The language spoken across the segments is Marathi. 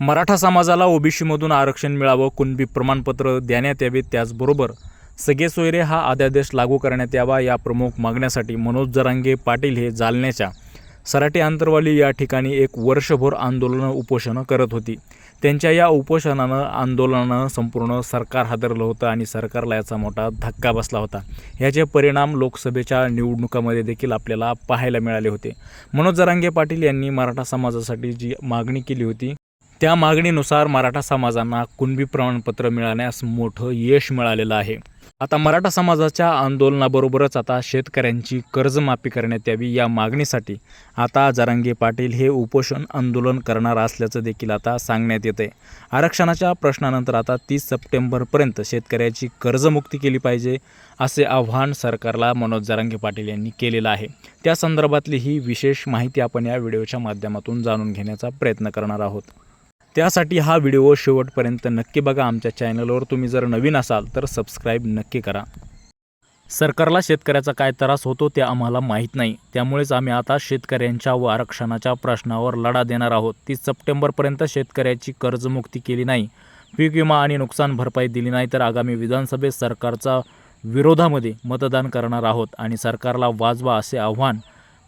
मराठा समाजाला ओबीसीमधून आरक्षण मिळावं कुणबी प्रमाणपत्र देण्यात यावे त्याचबरोबर सगळे सोयरे हा अध्यादेश लागू करण्यात यावा या प्रमुख मागण्यासाठी मनोज जरांगे पाटील हे जालन्याच्या सराटे आंतरवाली या ठिकाणी एक वर्षभर आंदोलनं उपोषणं करत होती. त्यांच्या या उपोषणानं आंदोलनानं संपूर्ण सरकार हादरलं होतं आणि सरकारला याचा मोठा धक्का बसला होता. याचे परिणाम लोकसभेच्या निवडणुकामध्ये देखील आपल्याला पाहायला मिळाले होते. मनोज जरांगे पाटील यांनी मराठा समाजासाठी जी मागणी केली होती त्या मागणीनुसार मराठा समाजांना कुणबी प्रमाणपत्र मिळाल्यास मोठं यश मिळालेलं आहे. आता मराठा समाजाच्या आंदोलनाबरोबरच आता शेतकऱ्यांची कर्जमाफी करण्यात यावी या मागणीसाठी आता जरांगे पाटील हे उपोषण आंदोलन करणार असल्याचं देखील आता सांगण्यात येतं आहे आरक्षणाच्या प्रश्नानंतर आता तीस सप्टेंबरपर्यंत शेतकऱ्याची कर्जमुक्ती केली पाहिजे असे आव्हान सरकारला मनोज जरांगे पाटील यांनी केलेलं आहे. त्या संदर्भातली ही विशेष माहिती आपण या व्हिडिओच्या माध्यमातून जाणून घेण्याचा प्रयत्न करणार आहोत. त्यासाठी हा व्हिडिओ शेवटपर्यंत नक्की बघा आमच्या चॅनलवर. तुम्ही जर नवीन असाल तर सबस्क्राईब नक्की करा. सरकारला शेतकऱ्याचा काय त्रास होतो ते आम्हाला माहीत नाही. त्यामुळेच आम्ही आता शेतकऱ्यांच्या व आरक्षणाच्या प्रश्नावर लढा देणार आहोत. ती सप्टेंबरपर्यंत शेतकऱ्याची कर्जमुक्ती केली नाही. पीक विमा आणि नुकसान भरपाई दिली नाही तर आगामी विधानसभेत सरकारचा विरोधामध्ये मतदान करणार आहोत आणि सरकारला वाजवा असे आव्हान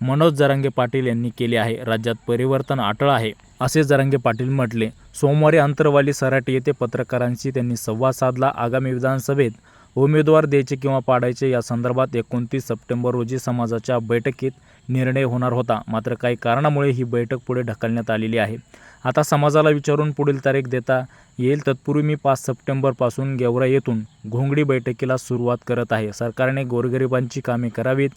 मनोज जरांगे पाटील यांनी केले आहे. राज्यात परिवर्तन आटळ आहे. असे जरांगे पाटील म्हटले सोमवारी अंतरवाली सराटी येथे पत्रकारांशी त्यांनी संवाद साधला. आगामी विधानसभेत उमेदवार द्यायचे किंवा पाडायचे या संदर्भात एकोणतीस सप्टेंबर रोजी समाजाच्या बैठकीत निर्णय होणार होता. मात्र काही कारणामुळे ही बैठक पुढे ढकलण्यात आलेली आहे. आता समाजाला विचारून पुढील तारीख देता येईल. तत्पूर्वी मी पाच सप्टेंबरपासून गेवरा येथून घोंगडी बैठकीला सुरुवात करत आहे. सरकारने गोरगरिबांची कामे करावीत.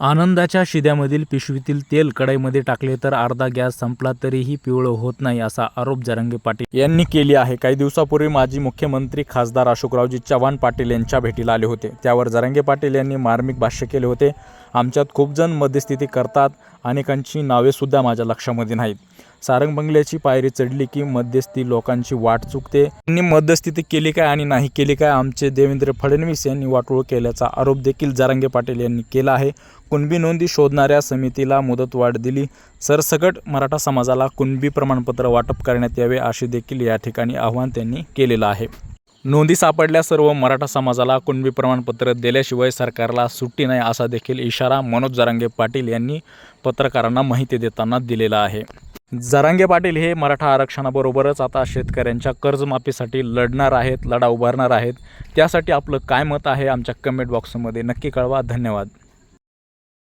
आनंदाच्या शिद्यामधील पिशवीतील तेल कढईमध्ये टाकले तर अर्धा गॅस संपला तरीही पिवळं होत नाही असा आरोप जरांगे पाटील यांनी केली आहे. काही दिवसापूर्वी माजी मुख्यमंत्री खासदार अशोकरावजी चव्हाण पाटील यांच्या भेटीला आले होते. त्यावर जरांगे पाटील यांनी मार्मिक भाष्य केले होते. आमच्यात खूप जण मध्यस्थिती करतात अनेकांची नावेसुद्धा माझ्या लक्षामध्ये नाहीत. सारंग बंगल्याची पायरी चढली की मध्यस्थी लोकांची वाट चुकते. त्यांनी मध्यस्थिती केली काय आणि नाही केली काय आमचे देवेंद्र फडणवीस यांनी वाटोळ केल्याचा आरोप देखील जारांगे पाटील यांनी केला आहे. कुणबी नोंदी शोधणाऱ्या समितीला मुदतवाढ दिली. सरसकट मराठा समाजाला कुणबी प्रमाणपत्र वाटप करण्यात यावे असे देखील या ठिकाणी आव्हान त्यांनी केलेलं आहे. नोंदी सापडल्या सर्व मराठा समाजाला कुणबी प्रमाणपत्र दिल्याशिवाय सरकारला सुट्टी नाही असा देखील इशारा मनोज जरांगे पाटील यांनी पत्रकारांना माहिती देताना दिलेला आहे. जरांगे पाटील हे मराठा आरक्षणाबरोबरच आता शेतकऱ्यांच्या कर्जमाफीसाठी लढणार आहेत लढा उभारणार आहेत. त्यासाठी आपलं काय मत आहे? आमच्या कमेंट बॉक्समध्ये नक्की कळवा. धन्यवाद.